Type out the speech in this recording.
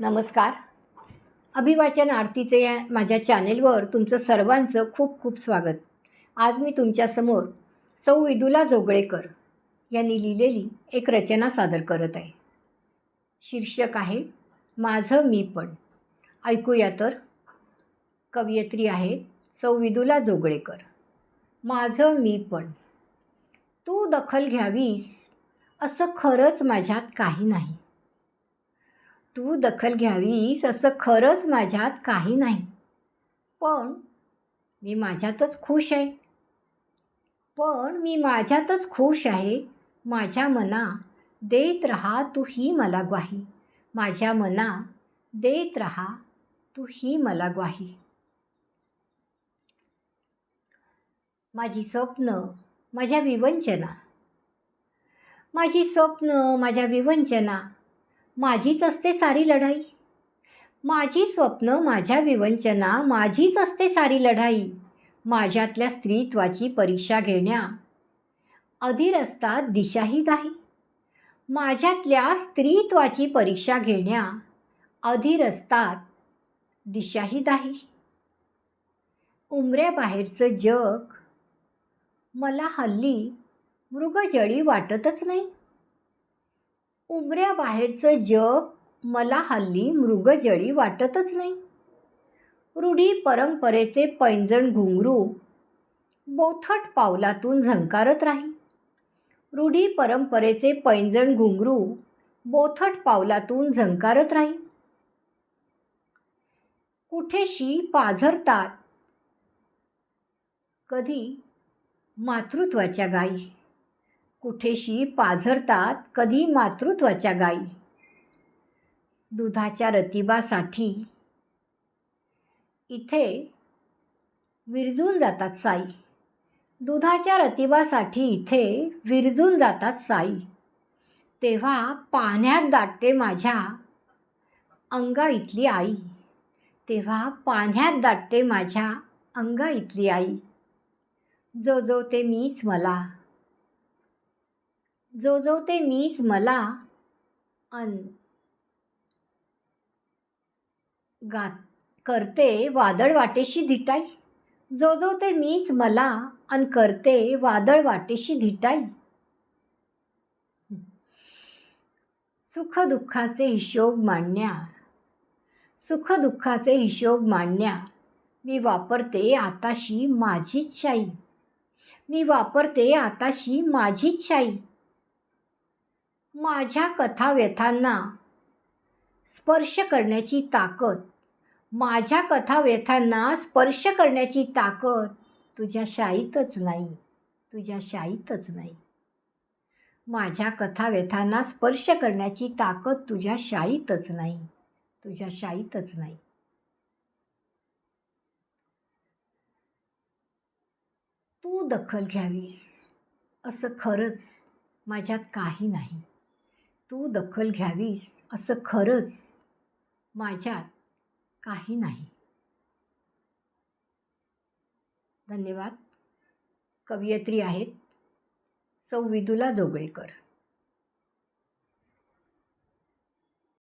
नमस्कार. अभिवाचन आरतीचे या माझ्या चॅनेलवर तुमचं सर्वांचं खूप खूप स्वागत. आज मी तुमच्यासमोर सौ विदुला जोगळेकर यांनी लिहिलेली एक रचना सादर करत आहे. शीर्षक आहे माझं मी पण. ऐकूया तर. कवयित्री आहेत सौ विदुला जोगळेकर. माझं मी पण. तू दखल घ्यावीस असं खरंच माझ्यात काही नाही. तू दखल घ्यावीस असं खरंच माझ्यात काही नाही. पण मी माझ्यातच खुश आहे. पण मी माझ्यातच खुश आहे. माझ्या मना देत राहा तू ही मला ग्वाही. माझ्या मना देत राहा तू ही मला ग्वाही. माझी स्वप्न माझ्या विवंचना. माझी स्वप्न माझ्या विवंचना माझीच असते सारी लढाई. माझी स्वप्न माझ्या विवंचना माझीच असते सारी लढाई. माझ्यातल्या स्त्रीत्वाची परीक्षा घेण्या. अधीर असतात दिशाही दाही. माझ्यातल्या स्त्रीत्वाची परीक्षा घेण्या. अधीर असतात दिशाही दाही. उमऱ्याबाहेरचं जग. मला हल्ली मृगजळी वाटतच नाही. उमऱ्याबाहेरचं जग मला हल्ली मृगजळी वाटतच नाही. रूढी परंपरेचे पैंजण घुंगरू बोथट पावलातून झंकारत राही. रूढी परंपरेचे पैंजण घुंगरू बोथट पावलातून झंकारत राही. कुठेशी पाझरतात? कधी मातृत्वाच्या गायी. कुठेशी पाझरतात कधी मातृत्वाच्या गायी? दुधाच्या रतिबासाठी. इथे विरजून जातात साई. दुधाच्या रतिबासाठी इथे विरजून जातात साई. तेव्हा पाण्यात दाटते माझ्या अंगा इथली आई. तेव्हा पाण्यात दाटते माझ्या अंगा इथली आई. जो जो ते मीच मला. जो जो ते मीच मला अन गात करते वादळ वाटेशी धिटाई. जो जो ते मीच मला अन करते वादळ वाटेशी धिटाई. सुखदुःखाचे हिशोब मांडण्या सुखदुःखाचे हिशोब मांडण्या मी वापरते आताशी माझीच शाई. मी वापरते आताशी माझीच शाई. माझ्या कथाव्यथांना स्पर्श करण्याची ताकद. माझ्या कथाव्यथांना स्पर्श करण्याची ताकद तुझ्या शाईतच नाही. तुझ्या शाईतच नाही. माझ्या कथाव्यथांना स्पर्श करण्याची ताकद तुझ्या शाईतच नाही. तुझ्या शाईतच नाही. तू दखल घ्यावीस. असं खरंच माझ्यात काही नाही. तू दखल घ्यावीस असं खरंच माझ्यात काही नाही. धन्यवाद. कवयित्री आहेत. सौ विदुला जोगळेकर.